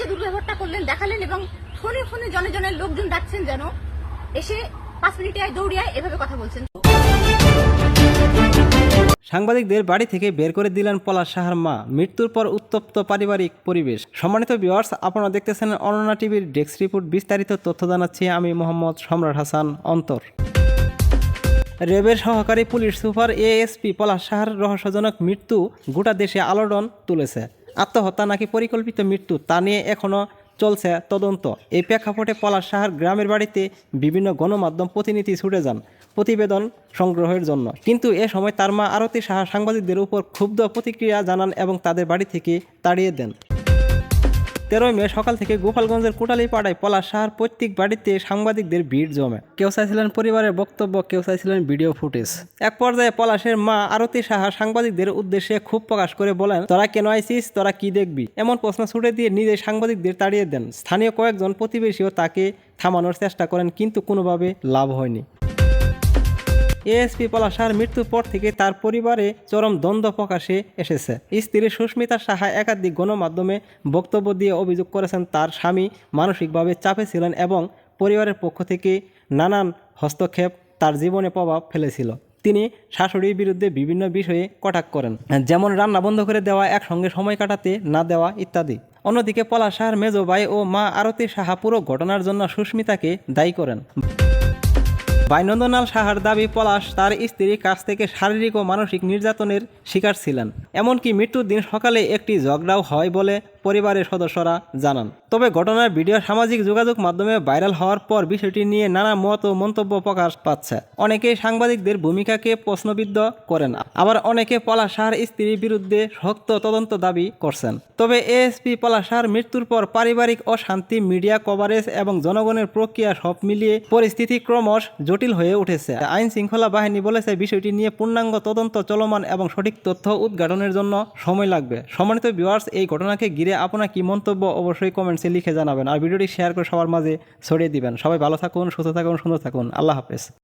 যে দুর্ব্যবহারটা করলেন, দেখালেন এবং ফোনে ফোনে জনে জনের লোকজন ডাকছেন যেন এসে পাঁচ মিনিটে আয় দৌড়িয়ে এভাবে কথা বলছেন। সাংবাদিকদের বাড়ি থেকে বের করে দিলেন পলাশ সাহার মা। মৃত্যুর পর উত্তপ্ত পারিবারিক পরিবেশ। সম্মানিত ভিউয়ার্স আপনারা দেখতেছেন অননা টিভির ডেস্ক রিপোর্ট। বিস্তারিত তথ্য জানাচ্ছি আমি মোহাম্মদ সম্রাট হাসান অন্তর। রেবের সহকারী পুলিশ সুপার এএসপি পলাশ সাহার রহস্যজনক মৃত্যু গোটা দেশে আলোড়ন তুলেছে। আত্মহত্যা নাকি পরিকল্পিত মৃত্যু তা নিয়ে এখনও চলছে তদন্ত। এই প্রেক্ষাপটে পলাশ সাহার গ্রামের বাড়িতে বিভিন্ন গণমাধ্যম প্রতিনিধি ছুটে যান প্রতিবেদন সংগ্রহের জন্য। কিন্তু এ সময় তার মা আরতি সাহা সাংবাদিকদের উপর ক্ষুব্ধ প্রতিক্রিয়া জানান এবং তাদের বাড়ি থেকে তাড়িয়ে দেন। তেরোই মে সকাল থেকে গোপালগঞ্জের কোটালীপাড়ায় পলাশ সাহার প্রত্যেক বাড়িতে সাংবাদিকদের ভিড় জমে। কেউ চাইছিলেন পরিবারের বক্তব্য, কেউ চাইছিলেন ভিডিও ফুটেজ। এক পর্যায়ে পলাশের মা আরতি সাহা সাংবাদিকদের উদ্দেশ্যে খুব প্রকাশ করে বলেন, তোরা কেন আইসিস? তোরা কি দেখবি? এমন প্রশ্ন ছুটে দিয়ে নিজে সাংবাদিকদের তাড়িয়ে দেন। স্থানীয় কয়েকজন প্রতিবেশীও তাকে থামানোর চেষ্টা করেন, কিন্তু কোনোভাবে লাভ হয়নি। এএসপি পলাশার মৃত্যুর পর থেকে তার পরিবারে চরম দ্বন্দ্ব প্রকাশে এসেছে। স্ত্রী সুস্মিতা সাহা একাধিক গণমাধ্যমে বক্তব্য দিয়ে অভিযোগ করেছেন, তার স্বামী মানসিকভাবে চাপে ছিলেন এবং পরিবারের পক্ষ থেকে নানান হস্তক্ষেপ তার জীবনে প্রভাব ফেলেছিল। তিনি শাশুড়ির বিরুদ্ধে বিভিন্ন বিষয়ে কটাক করেন, যেমন রান্না বন্ধ করে দেওয়া, একসঙ্গে সময় কাটাতে না দেওয়া ইত্যাদি। অন্যদিকে পলাশ সাহার মেজো ভাই ও মা আরতি সাহা পুরো ঘটনার জন্য সুস্মিতাকে দায়ী করেন। বাইনন্দনাল সাহার দাবি পলাশ তার স্ত্রীর কাছ থেকে শারীরিক ও মানসিক নির্যাতনের শিকার ছিলেন। এমনকি মৃত্যুর দিন সকালে একটি ঝগড়াও হয় বলে পরিবারের সদস্যরা জানান। তবে ঘটনার ভিডিও সামাজিক যোগাযোগ মাধ্যমে ভাইরাল হওয়ার পর বিষয়টি নিয়ে নানা মত ও মন্তব্য প্রকাশ পাচ্ছে। অনেকেই সাংবাদিকদের ভূমিকাকে প্রশ্নবিদ্ধ করেন। আবার অনেকে পলাশ সাহার স্ত্রীর বিরুদ্ধে শক্ত তদন্ত দাবি করছেন। তবে এএসপি পলাশ সাহার মৃত্যুর পর পারিবারিক অশান্তি, মিডিয়া কভারেজ এবং জনগণের প্রক্রিয়া সব মিলিয়ে পরিস্থিতি ক্রমশ জটিল হয়ে উঠেছে। আইন শৃঙ্খলা বাহিনী বলেছে, বিষয়টি নিয়ে পূর্ণাঙ্গ তদন্ত চলমান এবং সঠিক তথ্য উদ্ঘাটনের জন্য সময় লাগবে। সম্মানিত ভিউয়ার্স, এই ঘটনাকে ঘিরে আপনার কি মন্তব্য অবশ্যই কমেন্টসে লিখে জানাবেন। আর ভিডিওটি শেয়ার করে সবার মাঝে ছড়িয়ে দিবেন। সবাই ভালো থাকুন, সুস্থ থাকুন, সুন্দর থাকুন। আল্লাহ হাফেজ।